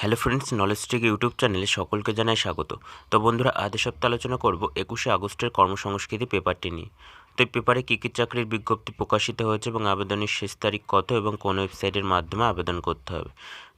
Hello friends knowledge tech YouTube চ্যানেলে সকলকে জানাই স্বাগত। তো বন্ধুরা, আজ সপ্তাহে আলোচনা করব একুশে আগস্টের কর্মসংস্কৃতি পেপারটি নিয়ে। তো এই পেপারে কী কী চাকরির বিজ্ঞপ্তি প্রকাশিত হয়েছে এবং আবেদনের শেষ তারিখ কত এবং কোন ওয়েবসাইটের মাধ্যমে আবেদন করতে হবে?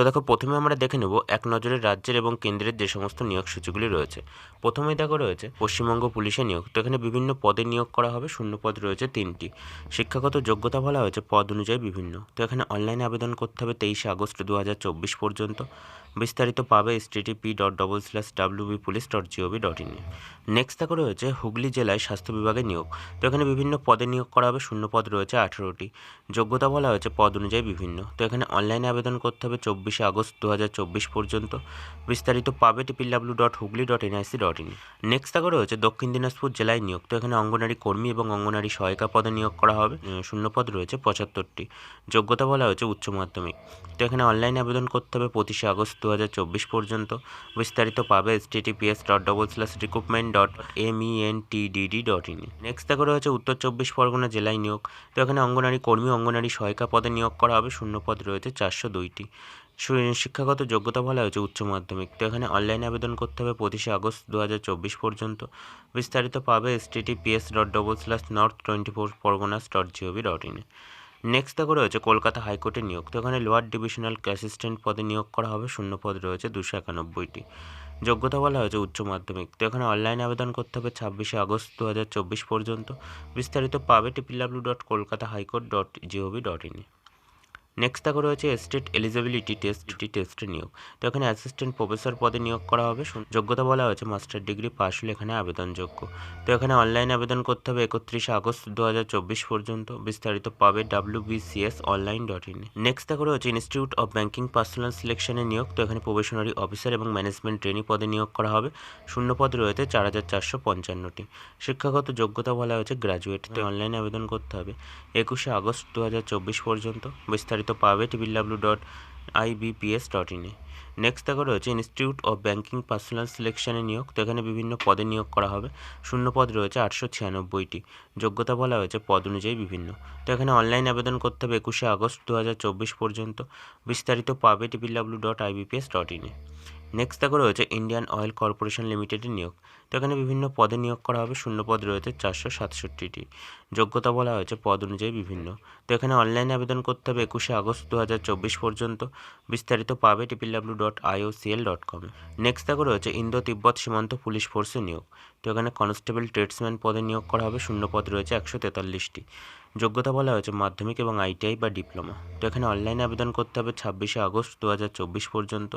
তো দেখো, প্রথমে আমরা দেখে নেব এক নজরে রাজ্যের এবং কেন্দ্রের যে সমস্ত নিয়োগ সূচিগুলি রয়েছে। প্রথমেই দেখো রয়েছে, পশ্চিমবঙ্গ পুলিশে নিয়োগ। তো এখানে বিভিন্ন পদে নিয়োগ করা হবে, শূন্য পদ রয়েছে তিনটি। শিক্ষাগত যোগ্যতা বলা হয়েছে, পদ অনুযায়ী বিভিন্ন। তো এখানে অনলাইনে আবেদন করতে হবে তেইশে আগস্ট দু হাজার চব্বিশ পর্যন্ত। বিস্তারিত পাবে S TTP dot double slash WB police dot gov dot in next দেখো রয়েছে হুগলি জেলায় স্বাস্থ্য বিভাগে নিয়োগ। তো এখানে বিভিন্ন পদে নিয়োগ করা হবে, শূন্য পদ রয়েছে, আঠেরোটি। যোগ্যতা বলা হয়েছে, পদ অনুযায়ী বিভিন্ন। তো এখানে অনলাইনে আবেদন করতে হবে চব্বিশে আগস্ট দু হাজার চব্বিশ পর্যন্ত। বিস্তারিত পাবে TPW dot Hooghly dot NIC dot in next দেখো রয়েছে দক্ষিণ দিনাজপুর জেলায় নিয়োগ। তো এখানে অঙ্গনারী কর্মী এবং অঙ্গনারী সহায়িকা পদে নিয়োগ করা হবে। শূন্য পদ রয়েছে, পঁচাত্তরটি। যোগ্যতা বলা হয়েছে উচ্চ মাধ্যমিক। তো এখানে অনলাইনে আবেদন করতে হবে পঁচিশে আগস্ট দু হাজার চব্বিশ পর্যন্ত। বিস্তারিত পাবে S TTPS dot double slash recruitment dot M E N T DD dot in next দেখো রয়েছে উত্তর চব্বিশ পরগনা জেলায় নিয়োগ। তো এখানে অঙ্গনারী কর্মী, অঙ্গনারী সহায়িকা পদে নিয়োগ করা হবে। শূন্য পদ রয়েছে চারশো দুইটি। শিক্ষাগত যোগ্যতা বলা হয়েছে উচ্চ মাধ্যমিক। তো এখানে অনলাইনে আবেদন করতে হবে পঁচিশে আগস্ট দু হাজার চব্বিশ পর্যন্ত। বিস্তারিত পাবে S TTPS dot double slash north twenty four Parganas dot gov dot in next দেখো রয়েছে কলকাতা হাইকোর্টে নিয়োগ। তো এখানে লোয়ার ডিভিশনাল অ্যাসিস্ট্যান্ট পদে নিয়োগ করা হবে, শূন্য পদ রয়েছে দুশো একানব্বইটি। যোগ্যতা বলা হয়েছে উচ্চ মাধ্যমিক। তো এখানে অনলাইনে আবেদন করতে হবে ছাব্বিশে আগস্ট দু হাজার চব্বিশ পর্যন্ত। বিস্তারিত পাবে TPW dot Kolkata high court dot GOV dot in next দেখো রয়েছে স্টেট এলিজিবিলিটি টেস্ট টেস্টে নিয়োগ। তো এখানে অ্যাসিস্ট্যান্ট প্রফেসর পদে নিয়োগ করা হবে। যোগ্যতা বলা হয়েছে মাস্টার ডিগ্রি পাস হলে এখানে আবেদনযোগ্য। তো এখানে অনলাইনে আবেদন করতে হবে একত্রিশে আগস্ট দু হাজার চব্বিশ পর্যন্ত। বিস্তারিত পাবে W BCS online dot in next দেখো রয়েছে ইনস্টিটিউট অফ ব্যাঙ্কিং পার্সোনাল সিলেকশনে নিয়োগ। তো এখানে প্রবেশনারি অফিসার এবং ম্যানেজমেন্ট ট্রেনি পদে নিয়োগ করা হবে। শূন্য পদ রয়েছে চার হাজার চারশো পঞ্চান্নটি। শিক্ষাগত যোগ্যতা বলা হয়েছে গ্র্যাজুয়েট তো অনলাইনে আবেদন করতে হবে। একুশে আগস্ট দু হাজার চব্বিশ পর্যন্ত। বিস্তারিত পাবে টিবিডাব্লিউ ডট আইবিপিএস ডট ইনে নেক্সট দেখো রয়েছে ইনস্টিটিউট অফ ব্যাঙ্কিং পার্সোনাল সিলেকশনে নিয়োগ, তো এখানে বিভিন্ন পদে নিয়োগ করা হবে। শূন্য পদ রয়েছে আটশো ছিয়ানব্বইটি। যোগ্যতা বলা হয়েছে পদ অনুযায়ী বিভিন্ন। তো এখানে অনলাইন আবেদন করতে হবে একুশে আগস্ট দু পর্যন্ত। বিস্তারিত পাবে টিবিডাব্লিউ ডট আইবিপিএস ডট ইনে নেক্সট দেখো রয়েছে ইন্ডিয়ান অয়েল কর্পোরেশন লিমিটেডের নিয়োগ। তো এখানে বিভিন্ন পদে নিয়োগ করা হবে। শূন্য পদ রয়েছে চারশো সাতষট্টিটি। যোগ্যতা বলা হয়েছে পদ অনুযায়ী বিভিন্ন। তো এখানে অনলাইনে আবেদন করতে হবে একুশে আগস্ট দু হাজার চব্বিশ পর্যন্ত। বিস্তারিত পাবে টিপিডাব্লিউ ডট আইওসিএল ডট কমে নেক্সট দেখো রয়েছে ইন্দো তিব্বত সীমান্ত পুলিশ ফোর্সে নিয়োগ। তো এখানে কনস্টেবল ট্রেডসম্যান পদে নিয়োগ করা হবে। শূন্য পদ রয়েছে একশো তেতাল্লিশটি। যোগ্যতা বলা হয়েছে মাধ্যমিক এবং আইটিআই বা ডিপ্লোমা তো এখানে অনলাইনে আবেদন করতে হবে ছাব্বিশে আগস্ট দু হাজার চব্বিশ পর্যন্ত।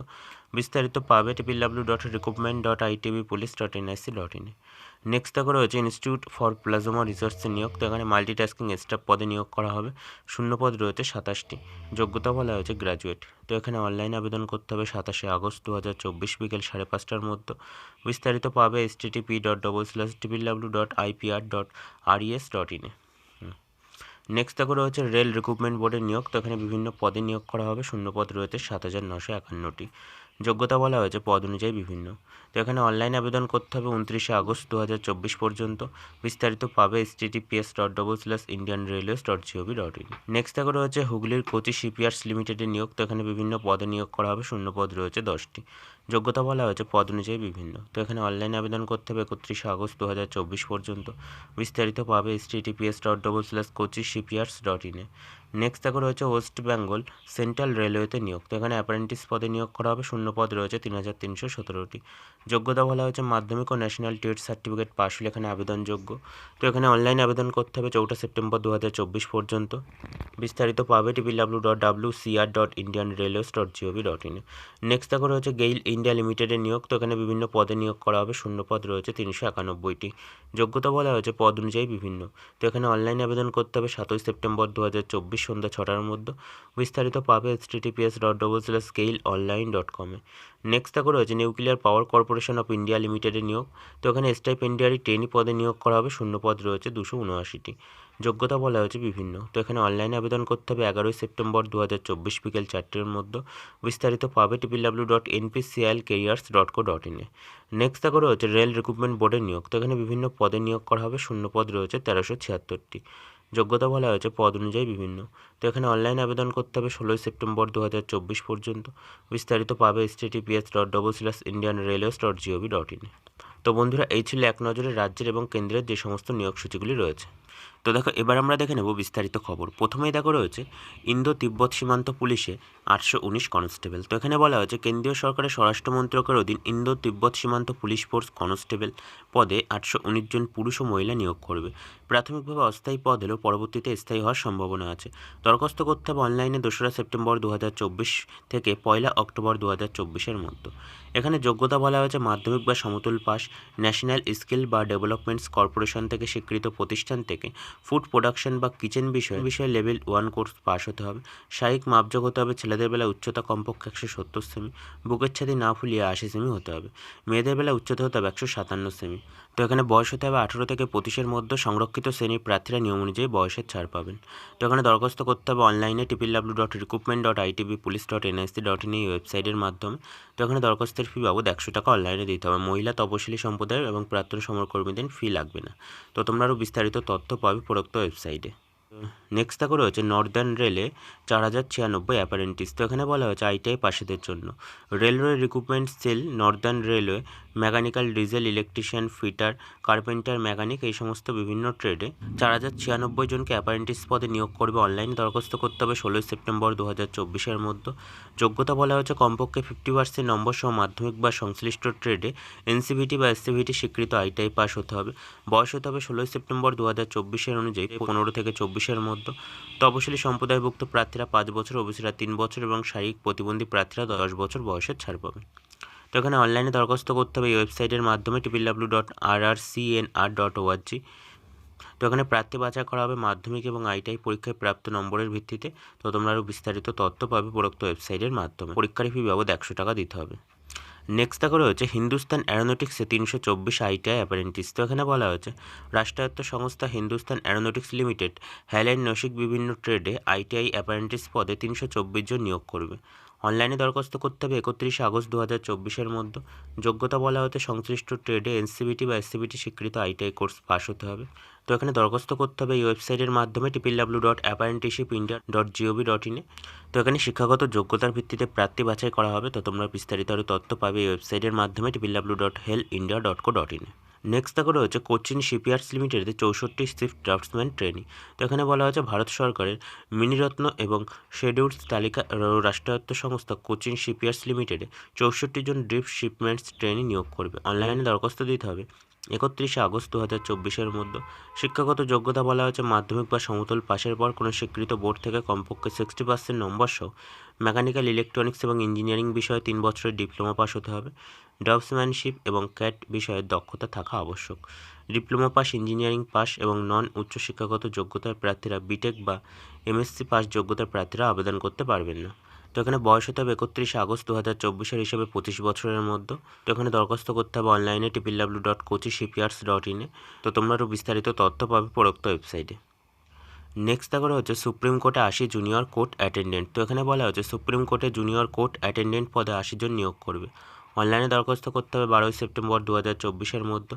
বিস্তারিত পাবে triple W dot recruitment dot ITB police dot NIC dot in next দেখো রয়েছে ইনস্টিটিউট ফর প্লাজমা রিসার্চে নিয়োগ, তো এখানে মাল্টিটাস্কিং স্টাফ পদে নিয়োগ করা হবে। শূন্য পদ রয়েছে সাতাশটি। যোগ্যতা বলা হয়েছে গ্র্যাজুয়েট তো এখানে অনলাইনে আবেদন করতে হবে সাতাশে আগস্ট দু হাজার চব্বিশ বিকেল সাড়ে পাঁচটার মধ্যে। বিস্তারিত পাবে S TTP dot double slash triple W dot IPR dot RES dot ইনে নেক্সট দেখো রয়েছে রেল রিক্রুটমেন্ট বোর্ডের নিয়োগ, তো এখানে বিভিন্ন পদে নিয়োগ করা হবে। শূন্য পদ রয়েছে সাত হাজার নশো একান্নটি। যোগ্যতা বলা হয়েছে, পদ অনুযায়ী বিভিন্ন। তো এখানে অনলাইন আবেদন করতে হবে উনত্রিশে আগস্ট দু হাজার চব্বিশ পর্যন্ত। বিস্তারিত পাবে https dot double slash Indian railways dot GOV dot in next দেখো রয়েছে হুগলির কোচি শিপইয়ার্স লিমিটেডের নিয়োগ। তো এখানে বিভিন্ন পদে নিয়োগ করা হবে, শূন্য পদ রয়েছে দশটি। যোগ্যতা বলা হয়েছে, পদ অনুযায়ী বিভিন্ন। তো এখানে অনলাইনে আবেদন করতে হবে একত্রিশে আগস্ট দু হাজার চব্বিশ পর্যন্ত। বিস্তারিত পাবে https dot double slash Kochi shipyards dot ইনে নেক্সট দেখো রয়েছে ওয়েস্ট বেঙ্গল সেন্ট্রাল রেলওয়েতে নিয়োগ। তো এখানে অ্যাপ্রেন্টিস পদে নিয়োগ করা হবে, শূন্য পদ রয়েছে, তিন হাজার তিনশো সতেরোটি। যোগ্যতা বলা হয়েছে মাধ্যমিক ও ন্যাশনাল টেট সার্টিফিকেট পাশ হলে এখানে আবেদনযোগ্য। তো এখানে অনলাইন আবেদন করতে হবে চৌঠা সেপ্টেম্বর দু হাজার চব্বিশ পর্যন্ত। বিস্তারিত পাবে triple W dot W CR dot Indian railways dot GOV dot in next দেখো রয়েছে গেইল ইন্ডিয়া লিমিটেডের নিয়োগ। তো এখানে বিভিন্ন পদে নিয়োগ করা হবে, শূন্য পদ রয়েছে, তিনশো একানব্বইটি। যোগ্যতা বলা হয়েছে পদ অনুযায়ী বিভিন্ন। তো এখানে অনলাইন আবেদন করতে হবে সাতই সেপ্টেম্বর দু হাজার চব্বিশ সন্ধ্যা ছটার মধ্যে। বিস্তারিত পাবে https dot double slash scale online dot কমে নেক্সট দেখো রয়েছে nuclear power corporation of India লিমিটেডের নিয়োগ। তো এখানে স্টাইপ ইন্ডিয়ারই টেনই পদে নিয়োগ করা হবে, শূন্য পদ রয়েছে দুশো উনআশিটি। যোগ্যতা বলা হয়েছে বিভিন্ন। তো এখানে অনলাইনে আবেদন করতে হবে এগারোই সেপ্টেম্বর দু হাজার চব্বিশ বিকেল চারটের মধ্যে। বিস্তারিত পাবে triple W dot NPCIL careers dot co dot ইনে নেক্সট দেখো রয়েছে রেল রিক্রুটমেন্ট বোর্ডের নিয়োগ। তো এখানে বিভিন্ন পদে নিয়োগ করা হবে, শূন্য পদ রয়েছে তেরোশো ছিয়াত্তরটি। যোগ্যতা বলা হয়েছে, পদ অনুযায়ী বিভিন্ন। তো এখানে অনলাইন আবেদন করতে হবে ষোলোই সেপ্টেম্বর দু হাজার চব্বিশ পর্যন্ত। বিস্তারিত পাবে https dot double slash Indian railways dot GOV dot ইনে তো বন্ধুরা, এই ছিল এক নজরে রাজ্যের এবং কেন্দ্রের যে সমস্ত নিয়োগ সূচিগুলি রয়েছে। তো দেখো, এবার আমরা দেখে নেব বিস্তারিত খবর। প্রথমেই দেখো রয়েছে, ইন্দো তিব্বত সীমান্ত পুলিশে আটশো উনিশ কনস্টেবল। তো এখানে বলা হয়েছে, কেন্দ্রীয় সরকারের স্বরাষ্ট্র মন্ত্রকের অধীন ইন্দো তিব্বত সীমান্ত পুলিশ ফোর্স কনস্টেবল পদে আটশো উনিশ জন পুরুষ ও মহিলা নিয়োগ করবে। প্রাথমিকভাবে অস্থায়ী পদ হলেও পরবর্তীতে স্থায়ী হওয়ার সম্ভাবনা আছে। দরখাস্ত করতে হবে অনলাইনে দোসরা সেপ্টেম্বর দু হাজার চব্বিশ থেকে পয়লা অক্টোবর দু হাজার চব্বিশের মধ্যে। এখানে যোগ্যতা বলা হয়েছে মাধ্যমিক বা সমতুল পাস ন্যাশনাল স্কিল বা ডেভেলপমেন্টস কর্পোরেশন থেকে স্বীকৃত প্রতিষ্ঠান থেকে ফুড প্রোডাকশন বা কিচেন বিষয় বিষয়ে লেভেল ওয়ান কোর্স পাশ হতে হবে। শারীরিক মাপযোগ হতে হবে, ছেলেদের বেলা উচ্চতা কমপক্ষে একশো সত্তর সেমি, বুকের ছাদি না ফুলিয়ে আশি সেমি হতে হবে। মেয়েদের বেলা উচ্চতা হতে হবে একশো সাতান্ন সেমি। তো এখানে বয়স হতে হবে আঠেরো থেকে পঁচিশের মধ্যে। সংরক্ষিত শ্রেণির প্রার্থীরা নিয়ম অনুযায়ী বয়সের ছাড় পাবেন। তো এখানে দরখাস্ত করতে হবে অনলাইনে triple W dot recruitment dot ITB police dot NIC dot in এই ওয়েবসাইটের মাধ্যমে। তো এখানে দরখাস্তের ফি বাবদ একশো টাকা অনলাইনে দিতে হবে। মহিলা তপশিলি সম্প্রদায়ের এবং প্রাক্তন সমরকর্মীদের ফি লাগবে না। তো তোমরা আরও বিস্তারিত তথ্য পাবে প্রদত্ত ওয়েবসাইটে। নেক্সট দেখো রয়েছে নর্দার্ন রেলে চার হাজার ছিয়ানব্বই অ্যাপারেন্টিস তো এখানে বলা হয়েছে আইটিআই পাশেদের জন্য। Railway recruitment cell northern railway mechanical diesel, electrician, fitter, carpenter, mechanic এই সমস্ত বিভিন্ন ট্রেডে চার হাজার ছিয়ানব্বই জনকে অ্যাপারেন্টিস পদে নিয়োগ করবে অনলাইন দরখাস্ত করতে হবে ষোলোই সেপ্টেম্বর দু হাজার চব্বিশের মধ্যে। যোগ্যতা বলা হয়েছে কমপক্ষে ফিফটি পার্সেন্ট নম্বর সহ মাধ্যমিক বা সংশ্লিষ্ট ট্রেডে এনসিভিটি বা এসসিভিটি স্বীকৃত আইটিআই পাস হতে হবে। বয়স হতে হবে ষোলোই সেপ্টেম্বর দু হাজার চব্বিশের অনুযায়ী পনেরো থেকে চব্বিশের মধ্যে। তপশিলি সম্প্রদায়ভুক্ত প্রার্থীরা পাঁচ বছর ওবিসিরা তিন বছর এবং শারীরিক প্রতিবন্ধী প্রার্থীরা দশ বছর বয়সের ছাড় পাবে। তো এখানে অনলাইনে দরখাস্ত করতে হবে এই ওয়েবসাইটের মাধ্যমে triple W dot R R C N R dot ORG তো এখানে প্রার্থী বাছাই করা হবে মাধ্যমিক এবং আইটিআই পরীক্ষায় প্রাপ্ত নম্বরের ভিত্তিতে। তো তোমরা আরও বিস্তারিত তথ্য পাবে উপরোক্ত ওয়েবসাইটের মাধ্যমে। পরীক্ষার ফি বাবদ একশো টাকা দিতে হবে। নেক্সট দেখো রয়েছে হিন্দুস্তান অ্যারোনটিক্সে তিনশো চব্বিশ আইটিআই অ্যাপারেন্টিস তো এখানে বলা হয়েছে, রাষ্ট্রায়ত্ত সংস্থা হিন্দুস্তান অ্যারোনটিক্স লিমিটেড হ্যালেন নসিক বিভিন্ন ট্রেডে আইটিআই অ্যাপারেন্টিস পদে তিনশো চব্বিশ জন নিয়োগ করবে। অনলাইনে দরখাস্ত করতে হবে একত্রিশে আগস্ট দু হাজার চব্বিশের মধ্যে। যোগ্যতা বলা হতে সংশ্লিষ্ট ট্রেডে এনসিবিটি বা এসসিবিটি স্বীকৃত আইটিআই কোর্স পাস হতে হবে। তো এখানে দরখাস্ত করতে হবে এই ওয়েবসাইটের মাধ্যমে triple W dot apprenticeship India dot GOV dot ইনে তো এখানে শিক্ষাগত যোগ্যতার ভিত্তিতে প্রার্থী বাছাই করা হবে। তো তোমরা বিস্তারিত আরও তথ্য পাবে এই ওয়েবসাইটের মাধ্যমে triple W dot HAL India dot co dot ইনে নেক্সট দেখো রয়েছে কোচিন শিপইয়ার্ডস লিমিটেডে চৌষট্টি শিফট ড্রাফটসম্যান ট্রেনিং। তো এখানে বলা হয়েছে ভারত সরকারের মিনিরত্ন এবং শেডিউলস তালিকা রাষ্ট্রায়ত্ত সংস্থা কোচিন শিপইয়ার্ডস লিমিটেডে চৌষট্টি জন ড্রিপ শিপমেন্টস ট্রেনিং নিয়োগ করবে। অনলাইনে দরখাস্ত দিতে হবে। একত্রিশে আগস্ট দু হাজার চব্বিশের মধ্যে শিক্ষাগত যোগ্যতা বলা হয়েছে মাধ্যমিক বা সমতল পাশের পর কোনো স্বীকৃত বোর্ড থেকে কমপক্ষে সিক্সটি পার্সেন্ট নম্বর সহ মেকানিক্যাল ইলেকট্রনিক্স এবং ইঞ্জিনিয়ারিং বিষয়ে তিন বছরের ডিপ্লোমা পাস হতে হবে। ড্রাফটসম্যানশিপ এবং ক্যাট বিষয়ে দক্ষতা থাকা আবশ্যক। ডিপ্লোমা পাস ইঞ্জিনিয়ারিং পাস এবং নন উচ্চশিক্ষাগত যোগ্যতার প্রার্থীরা বিটেক বা এমএসসি পাস যোগ্যতার প্রার্থীরা আবেদন করতে পারবেন না। তো এখানে বয়স হতে হবে একত্রিশে আগস্ট দু হাজার চব্বিশের হিসেবে পঁচিশ বছরের মধ্যে। তো এখানে দরখাস্ত করতে হবে অনলাইনে triple W dot Kochi shipyards dot ইনে তো তোমরা আরও বিস্তারিত তথ্য পাবে প্রোক্ত ওয়েবসাইটে। নেক্সট দেখো হচ্ছে সুপ্রিম কোর্টে আশি জুনিয়র কোর্ট অ্যাটেন্ডেন্ট তো এখানে বলা হচ্ছে সুপ্রিম কোর্টে জুনিয়র কোর্ট অ্যাটেন্ডেন্ট পদে আশি জন নিয়োগ করবে। অনলাইনে দরখাস্ত করতে হবে বারোই সেপ্টেম্বর দু হাজার চব্বিশের মধ্যে।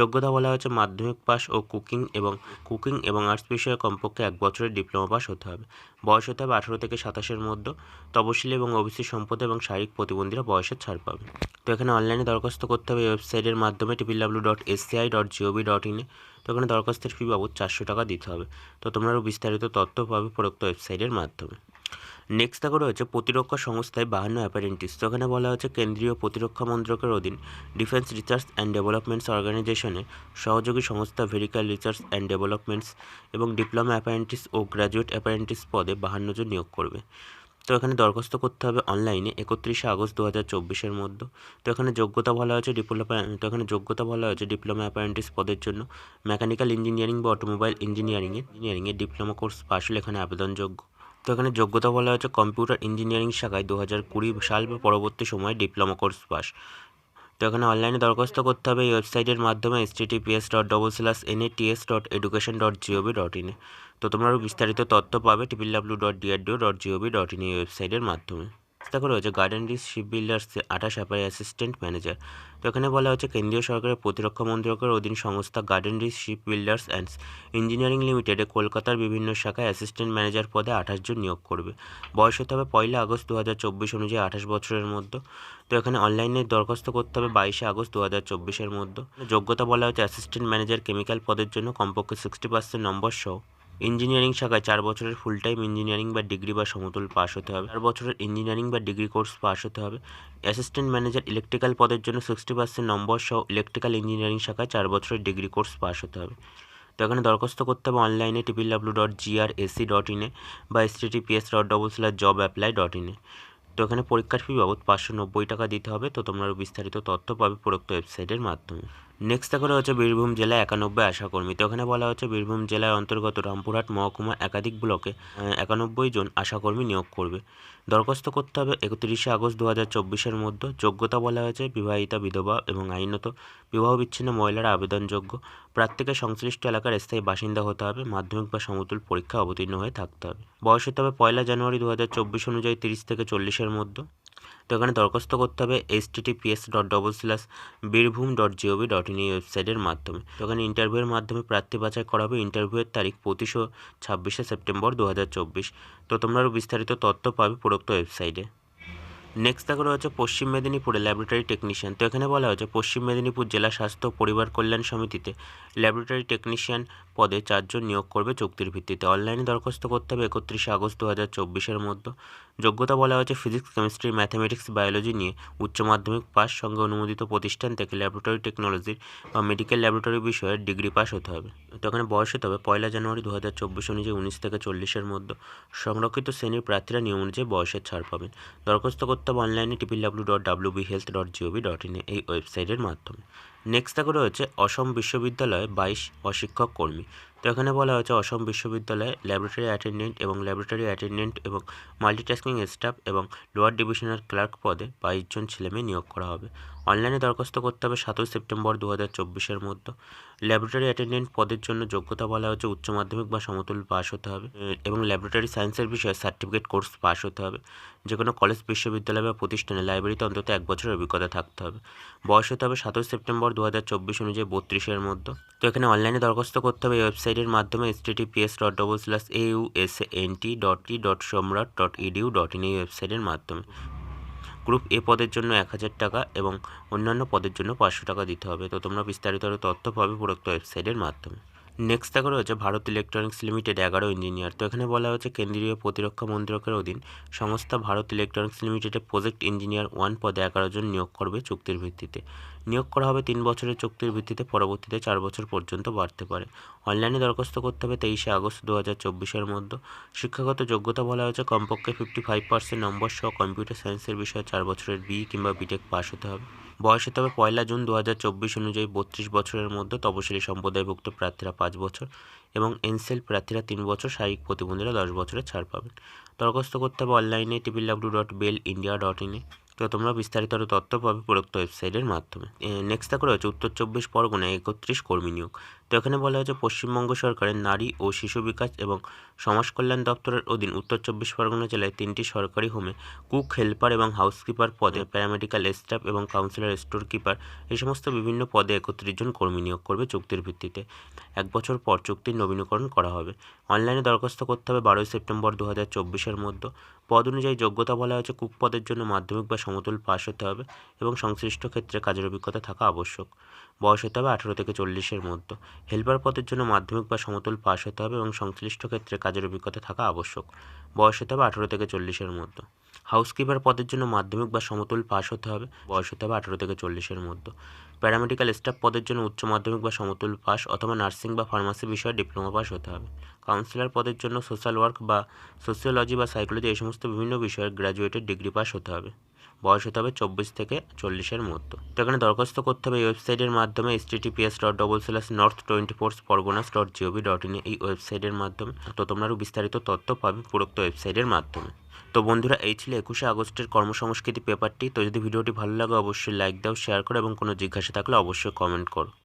যোগ্যতা বলা হয়েছে মাধ্যমিক পাস ও কুকিং এবং কুকিং এবং আর্টস বিষয়ে কমপক্ষে এক বছরের ডিপ্লোমা পাস হতে হবে। বয়স হতে হবে আঠেরো থেকে সাতাশের মধ্যে। তপশিলি এবং ওবিসি সম্পদ এবং শারীরিক প্রতিবন্ধীরা বয়সের ছাড় পাবে। তো এখানে অনলাইনে দরখাস্ত করতে হবে। ওয়েবসাইটের মাধ্যমে triple dot SCI dot GOV dot ইনে তো এখানে দরখাস্তের ফি বাবদ চারশো টাকা দিতে হবে। তো তোমরা আরও বিস্তারিত তথ্য পাবে প্রদত্ত ওয়েবসাইটের মাধ্যমে। নেক্সট দেখো রয়েছে প্রতিরক্ষা সংস্থায় বাহান্ন অ্যাপারেন্টিস তো এখানে বলা হচ্ছে কেন্দ্রীয় প্রতিরক্ষা মন্ত্রকের অধীন ডিফেন্স রিসার্চ অ্যান্ড ডেভেলপমেন্টস অর্গানাইজেশনে সহযোগী সংস্থা ভেরিক্যাল রিসার্চ অ্যান্ড ডেভেলপমেন্টস এবং ডিপ্লোমা অ্যাপারেন্টিস ও গ্র্যাজুয়েট অ্যাপারেন্টিস পদে বাহান্ন জন নিয়োগ করবে। তো এখানে দরখাস্ত করতে হবে অনলাইনে একত্রিশে আগস্ট দু হাজার চব্বিশের মধ্যে। তো এখানে যোগ্যতা বলা হয়েছে ডিপ্লোমা তো এখানে যোগ্যতা বলা হয়েছে ডিপ্লোমা অ্যাপারেন্টিস পদের জন্য। মেকানিক্যাল ইঞ্জিনিয়ারিং বা অটোমোবাইল ইঞ্জিনিয়ারিংয়ে ইঞ্জিনিয়ারিংয়ে ডিপ্লোমা কোর্স পাশ হলে এখানে আবেদনযোগ্য। তো এখানে যোগ্যতা বলা হয়েছে কম্পিউটার ইঞ্জিনিয়ারিং শাখায় দু হাজার কুড়ি সাল বা পরবর্তী সময়ে ডিপ্লোমা কোর্স পাস। তো এখানে অনলাইনে দরখাস্ত করতে হবে এই ওয়েবসাইটের মাধ্যমে S TPS dot double slash NATS dot education dot GOV dot ইনে তো তোমরা আরও বিস্তারিত তথ্য পাবে টিপিল W dot DRDO dot GOV dot in এই ওয়েবসাইটের মাধ্যমে। দেখো রয়েছে গার্ডেন রিস শিপ বিল্ডার্স আঠাশ অ্যাপার অ্যাসিস্ট্যান্ট ম্যানেজার তো এখানে বলা হচ্ছে কেন্দ্রীয় সরকারের প্রতিরক্ষা মন্ত্রকের অধীন সংস্থা garden reach ship builders and engineering লিমিটেডে কলকাতার বিভিন্ন শাখায় অ্যাসিস্ট্যান্ট ম্যানেজার পদে আঠাশ জন নিয়োগ করবে। বয়স হতে হবে পয়লা আগস্ট দু হাজার চব্বিশ অনুযায়ী আঠাশ বছরের মধ্যে। তো এখানে অনলাইনে দরখাস্ত করতে হবে বাইশে আগস্ট দু হাজার চব্বিশের মধ্যে। যোগ্যতা বলা হচ্ছে অ্যাসিস্ট্যান্ট ম্যানেজার কেমিক্যাল পদের জন্য কমপক্ষে সিক্সটি পার্সেন্ট নম্বর সহ। ইঞ্জিনিয়ারিং শাখায় চার বছরের ফুল টাইম ইঞ্জিনিয়ারিং বা ডিগ্রি বা সমতুল পাস হতে হবে। চার বছরের ইঞ্জিনিয়ারিং বা ডিগ্রি কোর্স পাস হতে হবে। অ্যাসিস্ট্যান্ট ম্যানেজার ইলেকট্রিক্যাল পদের জন্য সিক্সটি পার্সেন্ট নম্বর সহ ইলেকট্রিক্যাল ইঞ্জিনিয়ারিং শাখায় চার বছরের ডিগ্রি কোর্স পাস হতে হবে। তো এখানে দরখাস্ত করতে হবে অনলাইনে triple W dot GR SE dot ইনে বা https dot double slash job apply dot ইনে তো এখানে পরীক্ষার ফি বাবদ পাঁচশো নব্বই টাকা দিতে হবে। তো তোমরা বিস্তারিত তথ্য পাবে প্রোক্ত ওয়েবসাইটের মাধ্যমে। নেক্সট দেখা হচ্ছে বীরভূম জেলায় একানব্বই আশাকর্মী তো এখানে বলা হচ্ছে বীরভূম জেলার অন্তর্গত রামপুরহাট মহকুমা একাধিক ব্লকে একানব্বই জন আশাকর্মী নিয়োগ করবে। দরখাস্ত করতে হবে একত্রিশে আগস্ট দু হাজার চব্বিশের মধ্যে। যোগ্যতা বলা হয়েছে বিবাহিতা বিধবা এবং আইনত বিবাহ বিচ্ছিন্ন মহিলারা আবেদনযোগ্য। প্রার্থীকে সংশ্লিষ্ট এলাকার স্থায়ী বাসিন্দা হতে হবে, মাধ্যমিক বা সমতুল পরীক্ষা অবতীর্ণ হয়ে থাকতে হবে। বয়স হতে হবে পয়লা জানুয়ারি দু হাজার চব্বিশ অনুযায়ী তিরিশ থেকে চল্লিশের মধ্যে। তো এখানে দরখাস্ত করতে হবে https dot double slash Birbhum dot GOV dot in ওয়েবসাইটের মাধ্যমে। তো এখানে ইন্টারভিউয়ের মাধ্যমে প্রার্থী বাছাই করা হবে ইন্টারভিউয়ের তারিখ পঁচিশশো ছাব্বিশে সেপ্টেম্বর দু হাজার চব্বিশ। তো তোমরা আরও বিস্তারিত তথ্য পাবে প্রোক্ত ওয়েবসাইটে। নেক্সট দেখা রয়েছে পশ্চিম মেদিনীপুরে ল্যাবরেটরি টেকনিশিয়ান তো এখানে বলা হয়েছে, পশ্চিম মেদিনীপুর জেলা স্বাস্থ্য পরিবার কল্যাণ সমিতিতে ল্যাবরেটরি টেকনিশিয়ান পদে চারজন নিয়োগ করবে চুক্তির ভিত্তিতে। অনলাইনে দরখাস্ত করতে হবে একত্রিশে আগস্ট দু হাজার চব্বিশের মধ্যে। যোগ্যতা বলা হয়েছে ফিজিক্স কেমিস্ট্রি ম্যাথামেটিক্স বায়োলজি নিয়ে উচ্চ মাধ্যমিক পাস সঙ্গে অনুমোদিত প্রতিষ্ঠান থেকে ল্যাবরেটরি টেকনোলজির বা মেডিকেল ল্যাবরেটরি বিষয়ে ডিগ্রি পাস হতে হবে। তো এখানে বয়স হতে হবে পয়লা জানুয়ারি দু হাজার চব্বিশ অনুযায়ী উনিশ থেকে চল্লিশের মধ্যে। সংরক্ষিত শ্রেণির প্রার্থীরা নিয়ম অনুযায়ী বয়সের ছাড় পাবেন। দরখাস্ত করতে হবে অনলাইনে triple W dot W B health dot GOV dot in এই ওয়েবসাইটের মাধ্যমে। নেক্সট দেখো রয়েছে অসম বিশ্ববিদ্যালয়ে বাইশ অশিক্ষক কর্মী। তো এখানে বলা হয়েছে অসম বিশ্ববিদ্যালয়ে ল্যাবরেটরি অ্যাটেন্ডেন্ট এবং ল্যাবরেটরি অ্যাটেন্ডেন্ট এবং মাল্টিটাস্কিং স্টাফ এবং লোয়ার ডিভিশনাল ক্লার্ক পদে বাইশজন ছেলেমেয়ে নিয়োগ করা হবে। অনলাইনে দরখাস্ত করতে হবে সাতই সেপ্টেম্বর দু হাজার চব্বিশের মধ্যে। ল্যাবরেটরি অ্যাটেন্ডেন্ট পদের জন্য যোগ্যতা বলা হচ্ছে উচ্চ মাধ্যমিক বা সমতুল পাস হতে হবে এবং ল্যাবরেটরি সায়েন্সের বিষয়ে সার্টিফিকেট কোর্স পাস হতে হবে। যে কোনো কলেজ, বিশ্ববিদ্যালয় বা প্রতিষ্ঠানে লাইব্রেরিতে অন্তত এক বছরের অভিজ্ঞতা থাকতে হবে। বয়স হতে হবে সাতই সেপ্টেম্বর দু হাজার চব্বিশ অনুযায়ী বত্রিশের মধ্যে। তো এখানে অনলাইনে দরখাস্ত করতে হবে এই ওয়েবসাইটের মাধ্যমে https dot double slash A U S N T dot T dot সম্রাট ডট ইডিউ ডট ইন এই ওয়েবসাইটের মাধ্যমে। গ্রুপ এ পদের জন্য এক হাজার টাকা এবং অন্যান্য পদের জন্য পাঁচশো টাকা দিতে হবে। তো তোমরা বিস্তারিত তথ্য পাবে প্রোক্ত ওয়েবসাইটের মাধ্যমে। নেক্সট দেখা রয়েছে ভারত ইলেকট্রনিক্স লিমিটেড এগারো ইঞ্জিনিয়ার তো এখানে বলা হয়েছে কেন্দ্রীয় প্রতিরক্ষা মন্ত্রকের অধীন সংস্থা ভারত ইলেকট্রনিক্স লিমিটেডে প্রজেক্ট ইঞ্জিনিয়ার ওয়ান পদে এগারো জন নিয়োগ করবে চুক্তির ভিত্তিতে। নিয়োগ করা হবে তিন বছরের চুক্তির ভিত্তিতে, পরবর্তীতে চার বছর পর্যন্ত বাড়তে পারে। অনলাইনে দরখাস্ত করতে হবে তেইশে আগস্ট দু হাজার চব্বিশের মধ্যে। শিক্ষাগত যোগ্যতা বলা হয়েছে কমপক্ষে ফিফটি ফাইভ পার্সেন্ট নম্বর সহ কম্পিউটার সায়েন্সের বিষয়ে চার বছরের বি কিংবা বিটেক পাস হতে হবে। বয়স তবে পয়লা জুন দু হাজার চব্বিশ অনুযায়ী বত্রিশ বছরের মধ্যে তপশিলি সম্প্রদায়ভুক্ত প্রার্থীরা পাঁচ বছর এবং এনসেল প্রার্থীরা তিন বছর, শারীরিক প্রতিবন্ধীরা দশ বছরের ছাড় পাবেন। দরখাস্ত করতে হবে অনলাইনে triple W dot BEL India dot ইনে তো তোমরা বিস্তারিত তথ্য পাবে প্রোক্ত ওয়েবসাইটের মাধ্যমে। নেক্সট দেখা রয়েছে উত্তর চব্বিশ পরগনায় একত্রিশ কর্মী নিয়োগ। এখানে বলা হয়েছে পশ্চিমবঙ্গ সরকারের নারী ও শিশু বিকাশ এবং সমাজ কল্যাণ দপ্তরের অধীন উত্তর চব্বিশ পরগনা জেলায় তিনটি সরকারি হোমে কুক হেল্পার এবং হাউসকিপার পদে প্যারামেডিক্যাল স্টাফ এবং কাউন্সিলর স্টোর কিপার এই সমস্ত বিভিন্ন পদে একত্রিশ জন কর্মী নিয়োগ করবে চুক্তির ভিত্তিতে। এক বছর পর চুক্তির নবীনীকরণ করা হবে। অনলাইনে দরখাস্ত করতে হবে বারোই সেপ্টেম্বর দু হাজার চব্বিশের মধ্যে। পদ অনুযায়ী যোগ্যতা বলা হয়েছে কুক পদের জন্য মাধ্যমিক বা সমতুল পাশ হতে হবে এবং সংশ্লিষ্ট ক্ষেত্রে কাজের অভিজ্ঞতা থাকা আবশ্যক। বয়স হতে হবে আঠেরো থেকে চল্লিশের মধ্যে। হেল্পার পদের জন্য মাধ্যমিক বা সমতুল পাস হতে হবে এবং সংশ্লিষ্ট ক্ষেত্রে কাজের অভিজ্ঞতা থাকা আবশ্যক। বয়স হতে হবে আঠেরো থেকে চল্লিশের মধ্যে। হাউসকিপার পদের জন্য মাধ্যমিক বা সমতুল পাস হতে হবে, বয়স হতে হবে আঠেরো থেকে চল্লিশের মধ্যে। প্যারামেডিক্যাল স্টাফ পদের জন্য উচ্চ মাধ্যমিক বা সমতুল পাস অথবা নার্সিং বা ফার্মাসি বিষয়ে ডিপ্লোমা পাস হতে হবে। কাউন্সিলর পদের জন্য সোশ্যাল ওয়ার্ক বা সোশিওলজি বা সাইকোলজি এই সমস্ত বিভিন্ন বিষয়ের গ্র্যাজুয়েটেড ডিগ্রি পাস হতে হবে। বয়স হতে হবে চব্বিশ থেকে চল্লিশের মধ্যে। তো এখানে দরখাস্ত করতে হবে এই ওয়েবসাইটের মাধ্যমে https dot double slash north twenty four Parganas dot GOV dot in এই ওয়েবসাইটের মাধ্যমে। তো তোমরা আরও বিস্তারিত তথ্য পাবে পুরোক্ত ওয়েবসাইটের মাধ্যমে। তো বন্ধুরা, এই ছিল একুশে আগস্টের কর্মসংস্কৃতি পেপারটি। তো যদি ভিডিওটি ভালো লাগে, অবশ্যই লাইক দাও শেয়ার করো এবং কোনো জিজ্ঞাসা থাকলে অবশ্যই কমেন্ট করো।